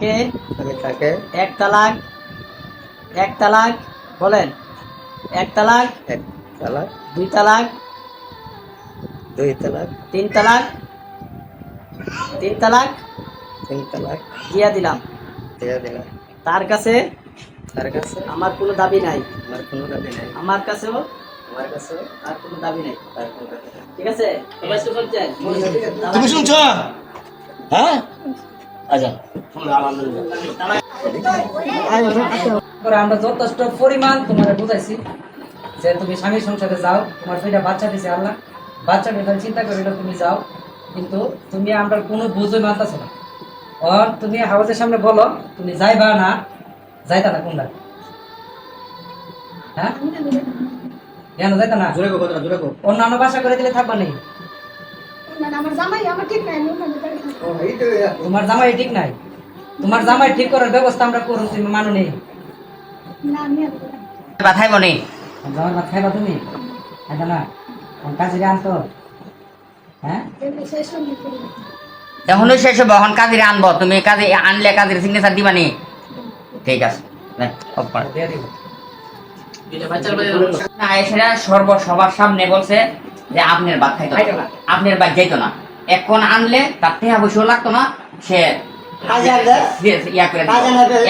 কে? আমি তাকে এক তালাক এক তালাক বলেন। এক তালাক এক তালাক। দুই তালাক দুই তালাক। তিন তালাক তিন তালাক তিন তালাক। দিয়া দিলাম। দিয়ে দিলাম। তার কাছে তার কাছে আমার কোনো দাবি নাই। আমার কোনো দাবি নাই। আমার কাছেও আমার কাছে তার কোনো দাবি নাই। তার কোনো দাবি নাই। ঠিক আছে? তুমি শুনছ? হ্যাঁ? আচ্ছা। শুনলে আলহামদুলিল্লাহ। করে আমরা যথেষ্ট পরিমাণ তোমার বুঝাইছি যে তুমি স্বামী সংসারে যাও তোমার দুইটা বাচ্চা দিছে আল্লাহ। বাচ্চা নিয়ে চিন্তা করিল তুমি যাও। কিন্তু তুমি আমরা কোনো বুঝই মানতেছো না। আর তুমি হাউসের সামনে বলো তুমি যাইবা না যাইতা না কোনটা? হ্যাঁ? কেন যাইতা না? অন্যান্য বাসা করে দিলে থাকবা নেই তোমার জামাই ঠিক নাই? তোমার জামাই ঠিক করার ব্যবস্থা আমরা করুন তুমি মানো নেই না আমি আর করি না। বাথাই বনে জামাই ভাত তুমি? খাইবা না? কাজে আনতো হ্যাঁ। এখনও শেষ হবে এখন কাজিরে আনব। তুমি কাজে আনলে কাজের সিগনেচার ঠিক আছে দিব। না সবার সামনে বলছে যে আপনার বাদ খাইতো না। আপনার বাদ যাইতো না। এখন আনলে তার টেহা পয়সাও লাগতো না সে।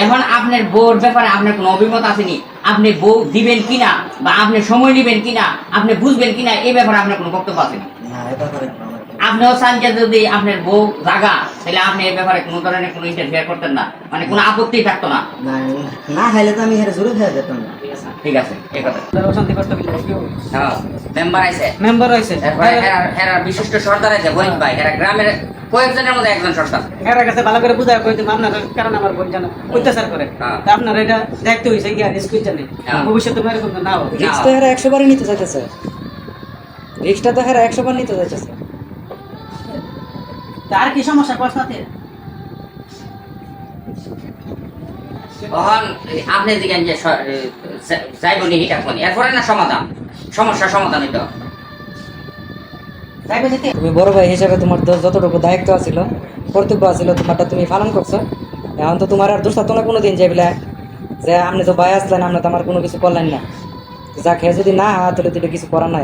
এখন আপনার বউর ব্যাপারে আপনার কোনো অভিমত আসেনি। আপনি বউ দিবেন কিনা বা আপনি সময় নেবেন কিনা আপনি বুঝবেন কিনা এই ব্যাপারে আপনার কোনো বক্তব্য আসেনি। না। এটা আপনিও চান যে যদি আপনার বউ জাগা তাহলে আপনি এই ব্যাপারে কোনো ধরনের কোনো ইন্টারফেয়ার করতেন না। মানে কোনো আপত্তি থাকতো না। না না খাইলে তো আমি হেরে শুরু খেয়ে যেতাম না। ঠিক আছে এই কথা। অশান্তি করতে হ্যাঁ মেম্বার আছে মেম্বার হয়েছে এরপরে এরা- এরা বিশিষ্ট সর্দার আছে গরিব ভাই। এরা গ্রামের কয়েকজনের মধ্যে একজন সর্দার। এর কাছে ভালো করে বুঝায় কই আপনার কারণ আমার বোন জানো অত্যাচার করে। হ্যাঁ। তা আপনার এটা দেখতে হইছে কি আর স্কুল জানে হ্যাঁ। ভবিষ্যতে এরকম না। তো নিতে চাইতেছে। রিক্সটা তো হেরা একশো বার নিতে চাইতেছে। তার কি সমস্যা প্রশ্নতে? তখন আপনি দিকেন যে যাইব নি হিটা কোনি? এরপরে না সমাধান? সমস্যার সমাধান হইতো। তুমি বড় ভাই হিসেবে তোমার যতটুকু দায়িত্ব আছিল কর্তব্য আছিল তোমারটা তুমি পালন করছ। এখন তো তোমার আর দোষ থাকতো না কোনোদিন যে বলে যে আপনি তো ভাই আসলেন আপনি তো আমার কোনো কিছু করলেন না। যা খেয়ে যদি না হয় তাহলে তো কিছু করার নাই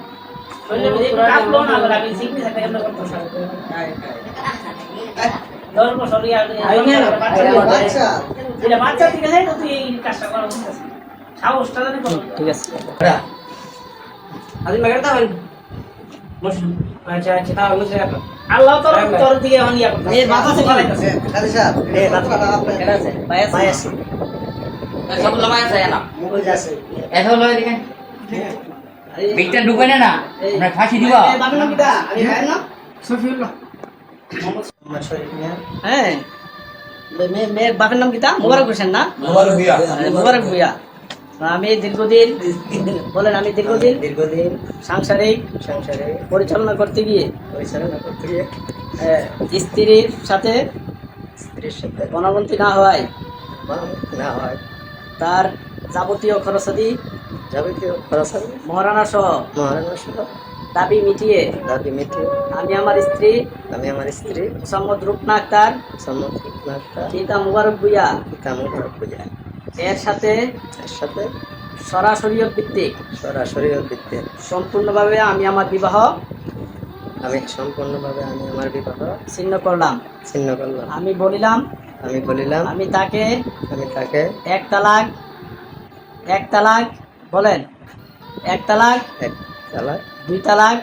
ঠিক আছে আজি মাগার দাও আচ্ছা আচ্ছা তাহলে বুঝে গেল আল্লাহ তোর তোর দিকে এখন ইয়া করতেছে এই লাইতাছে খালি সাহেব এই আছে ভাই আছে ভাই আছে সব লমায় আছে না যাচ্ছে এত হলো এদিকে বিটটা ঢুকে না না আমরা ফাঁসি দিব। হ্যাঁ। মে- মে মেয়ের বাপের নাম কিটা? মোবারক হোসেন না? মোবারক ভুইয়া মোবারক ভুইয়া আমি দীর্ঘদিন বলেন আমি দীর্ঘদিন দীর্ঘদিন সাংসারিক সংসারে পরিচালনা করতে গিয়ে পরিচালনা করতে গিয়ে। আহ, স্ত্রীর সাথে স্ত্রীর সাথে গণবন্তি না হওয়ায় না হয় তার যাবতীয় খরচাদি খরচ হবে মহারানা সহ? মহারানা সহ। দাবি মিটিয়ে? দাবি মিটে আমি আমার স্ত্রী। আমি আমার স্ত্রী। মোসাম্মদ রূপনা আক্তার। সম্মুখীন পিতা মুবারক ভুইয়া তেমন পূজা এর সাথে এর সাথে সরাসরি ভিত্তিক সরাসরি ভিত্তিতে সম্পূর্ণভাবে আমি আমার বিবাহ আমি সম্পূর্ণভাবে আমি আমার বিবাহ ছিন্ন করলাম। ছিন্ন করলাম। আমি বলিলাম আমি বলিলাম আমি তাকে আমি তাকে এক তালাক এক তালাক বলেন। এক তালাক এক তালাক দুই তালাক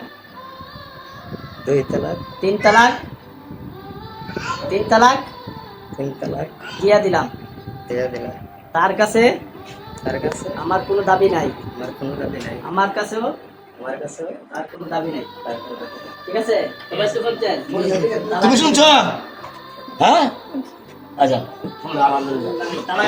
দুই তালাক তিন তালাক তিন তালাক তিন তালাক। দিয়া দিলাম। দিয়ে দিলাম। তার কাছে তার কাছে আমার কোনো দাবি নাই। আমার কোনো দাবি নাই। আমার কাছেও আমার কাছে আর কোনো দাবি নেই। ঠিক আছে? সবাই তো করছেন তুমি শুনছো? হ্যাঁ? আচ্ছা। আলহামদুলিল্লাহ